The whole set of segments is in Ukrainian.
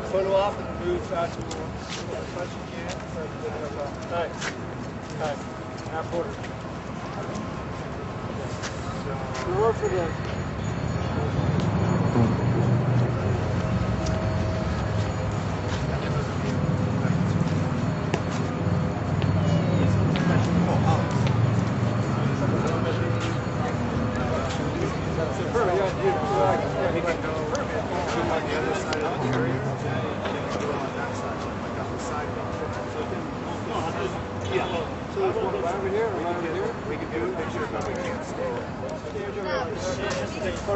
quick photo off and move uh, to the front you can. So you can nice. Nice. Half quarter. So, for the... Perfect, yeah, you, uh, yeah,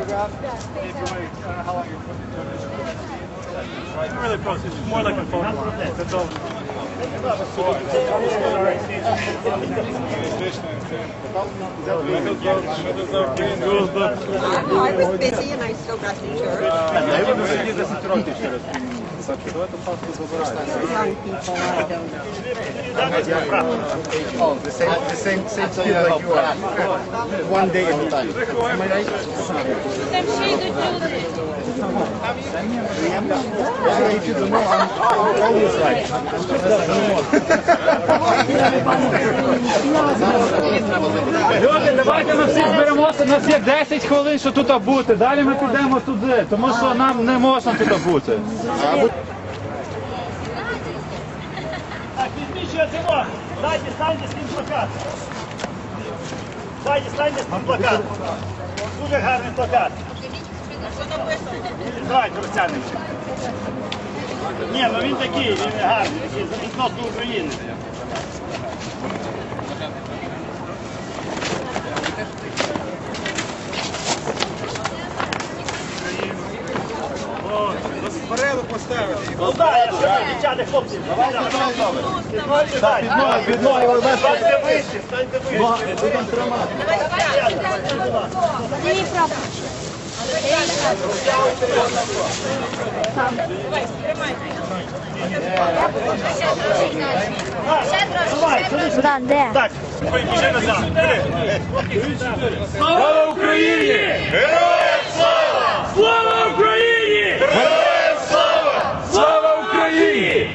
it. Right, really close. It's more like a photo. That's all. I was busy and I still got to church. Young people, I don't know. Oh, the same, the same, same speed like you are. One day at a time. Am I right? Там ще йдуть люди. Yeah, if you don't know, I'm always right. Люди, давайте ми всі зберемося на всіх 10 хвилин, що тут бути. Далі ми підемо туди, тому що нам не можна тут бути. Так, ще цього. Дайте, станьте з тим плакатом. Дайте, станьте з тим плакатом. Дуже гарний плакат. Давайте розтягнемо. Ні, ну він такий, він гарний, такий, відносно України. Спереду поставити. Ну так, я дівчата, хлопці. Піднімайте, дай. Станьте вище, станьте вище. Давай, сюди, сюди. Де? Так, біжи назад. Слава Україні! Героям слава! Слава Україні! Героям слава! Слава Україні!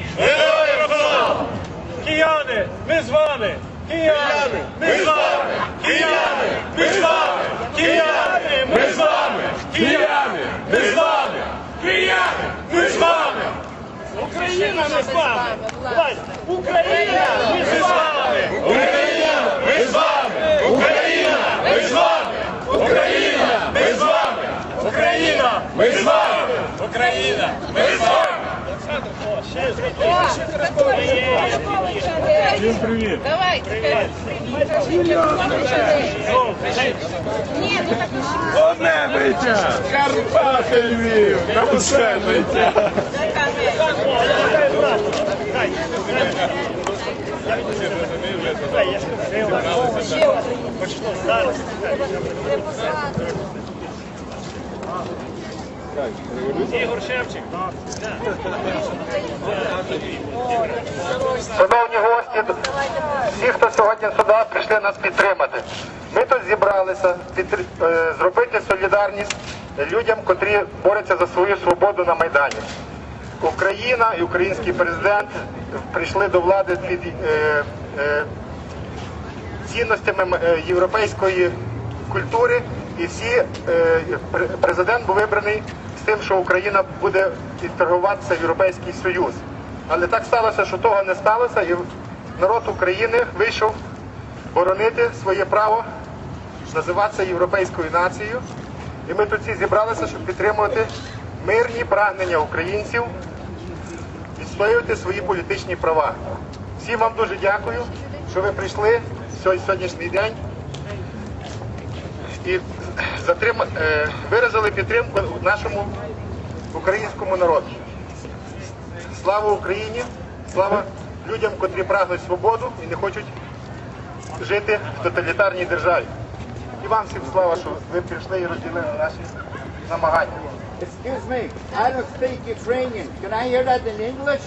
Кияни, ми з вами! Кияни, ми з вами! Кияни, ми з вами! Кияни, ми з вами! Кияни, ми з вами! Кияни, ми з вами! Україна, ми з вами! Україна, ми з вами! Україна, ми з вами! Україна, ми з вами! Україна, ми з вами! Україна, ми з вами! Україна, ми з вами! Ще Давайте. Ні, ну так Онебиття! Карпати Львів! На усе життя! Ігор Шевчик. Шановні гості, всі, хто сьогодні сюди прийшли нас підтримати. Ми тут зібралися підтр- е, зробити солідарність людям, котрі борються за свою свободу на Майдані. Україна і український президент прийшли до влади під е, е, цінностями е, європейської культури, і всі е, президент був вибраний з тим, що Україна буде інтегруватися в Європейський Союз. Але так сталося, що того не сталося, і народ України вийшов боронити своє право називатися європейською нацією. І ми тут всі зібралися, щоб підтримувати мирні прагнення українців відстоювати свої політичні права. Всім вам дуже дякую, що ви прийшли сьогоднішній день і затрима, е, виразили підтримку нашому українському народу. Слава Україні! Слава людям, котрі прагнуть свободу і не хочуть жити в тоталітарній державі. І вам всім слава, що ви прийшли і розділили наші намагання. Excuse me, I don't speak Ukrainian. Can I hear that in English?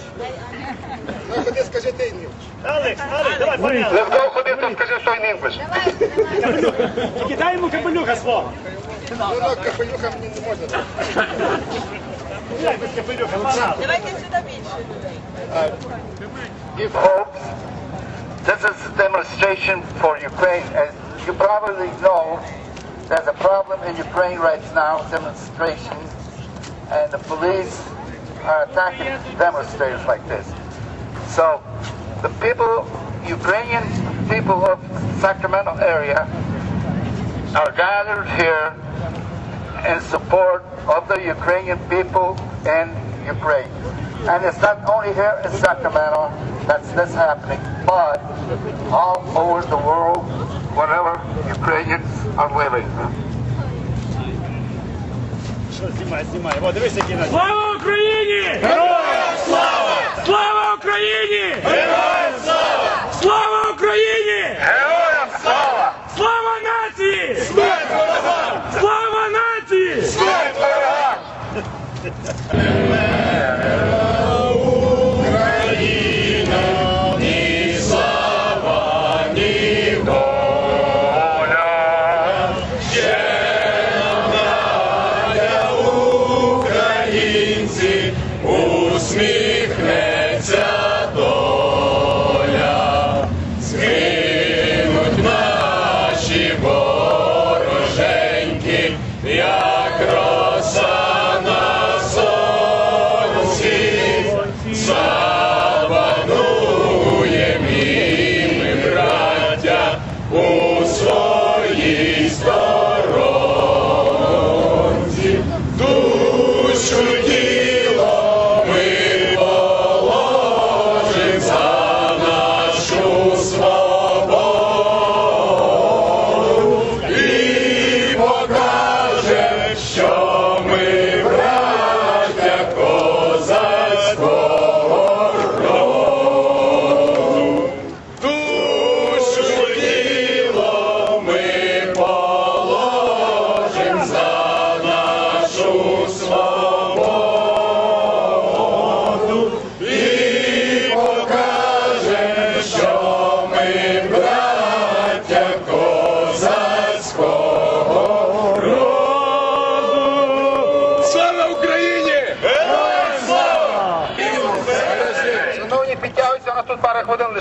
Ну, ходи, скажи ти English. Алекс, Алекс, давай. Левко, ходи, то скажи що in English. Тільки дай йому капелюха свого. Ну, ну, капелюха мені не можна. Give hopes. Uh, uh, this is a demonstration for Ukraine. As you probably know, there's a problem in Ukraine right now, demonstration, and the police are attacking demonstrators like this. So the people, Ukrainian people of Sacramento area are gathered here in support of the Ukrainian people in Ukraine. And it's not only here in Sacramento that's this happening, but all over the world, wherever Ukrainians are living. Що, знімай, знімай. О, дивись, який на Слава Україні! Героям слава! Слава Україні! Героям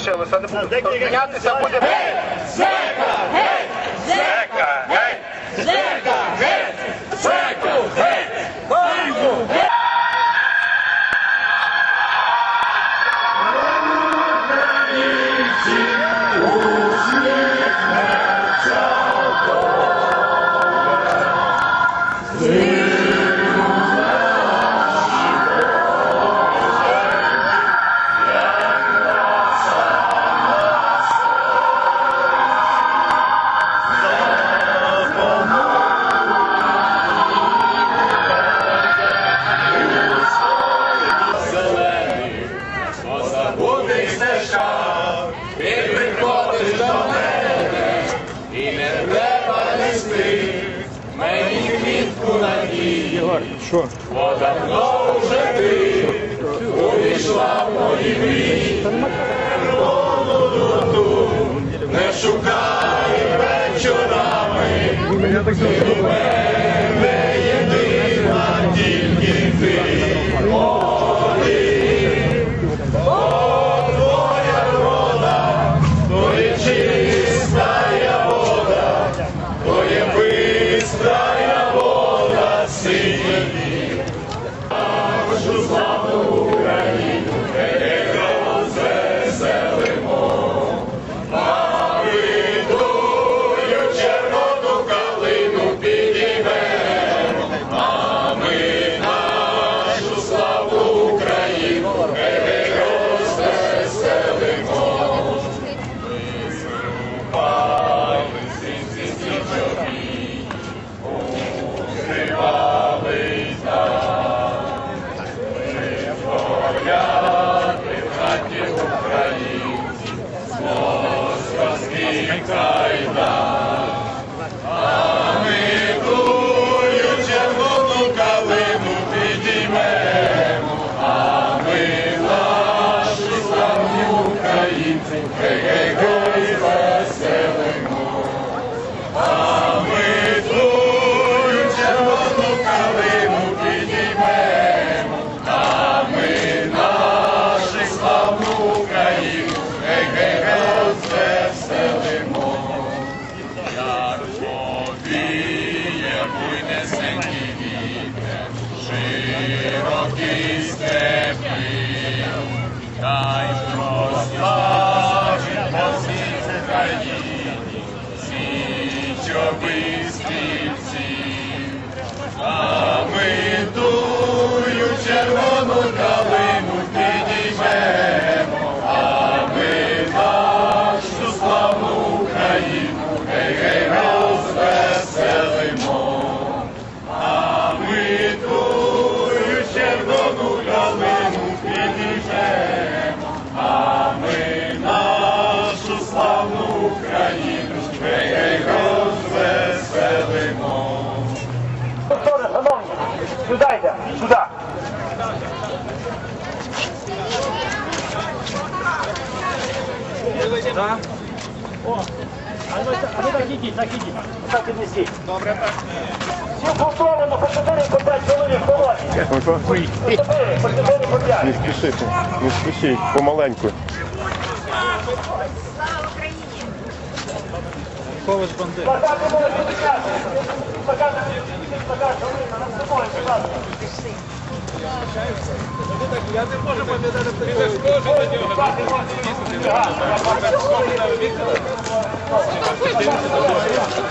Лишилося. Не буду мінятися, буде. Не шукай вечорами, А ви так ідіть, так ідіть. Так і несіть. Добре, так. Всі повторено по 4 по 5 чоловік в колоні. По 4, по 4 по 5. Не спішіть, не спішіть, помаленьку. Кого ж бандит? Плакати можуть підняти. Плакати, плакати, над собою, будь ласка.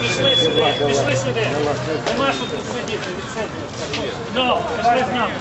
Пішли сюди, пішли сюди. Нема що тут сидіти, від відсидіти. Ну, пішли з нами.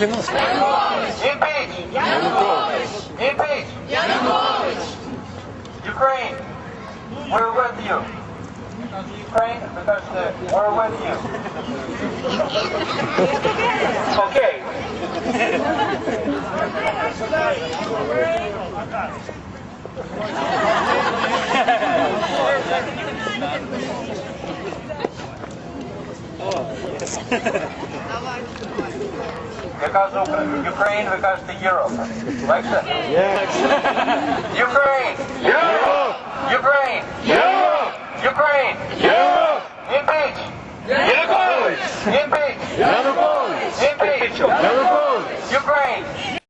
є... Імпіч! Янукович! Імпіч! Янукович! Ukraine, we're with you. Ukraine, because the, we're with you. Okay. because of Ukraine, because the Europe. Like. Yes. Ukraine. Europe. Ukraine. Europe. Ukraine. Europe. Impeach. Yanukovych. Impeach. Yanukovych. Impeach. Yanukovych. Ukraine.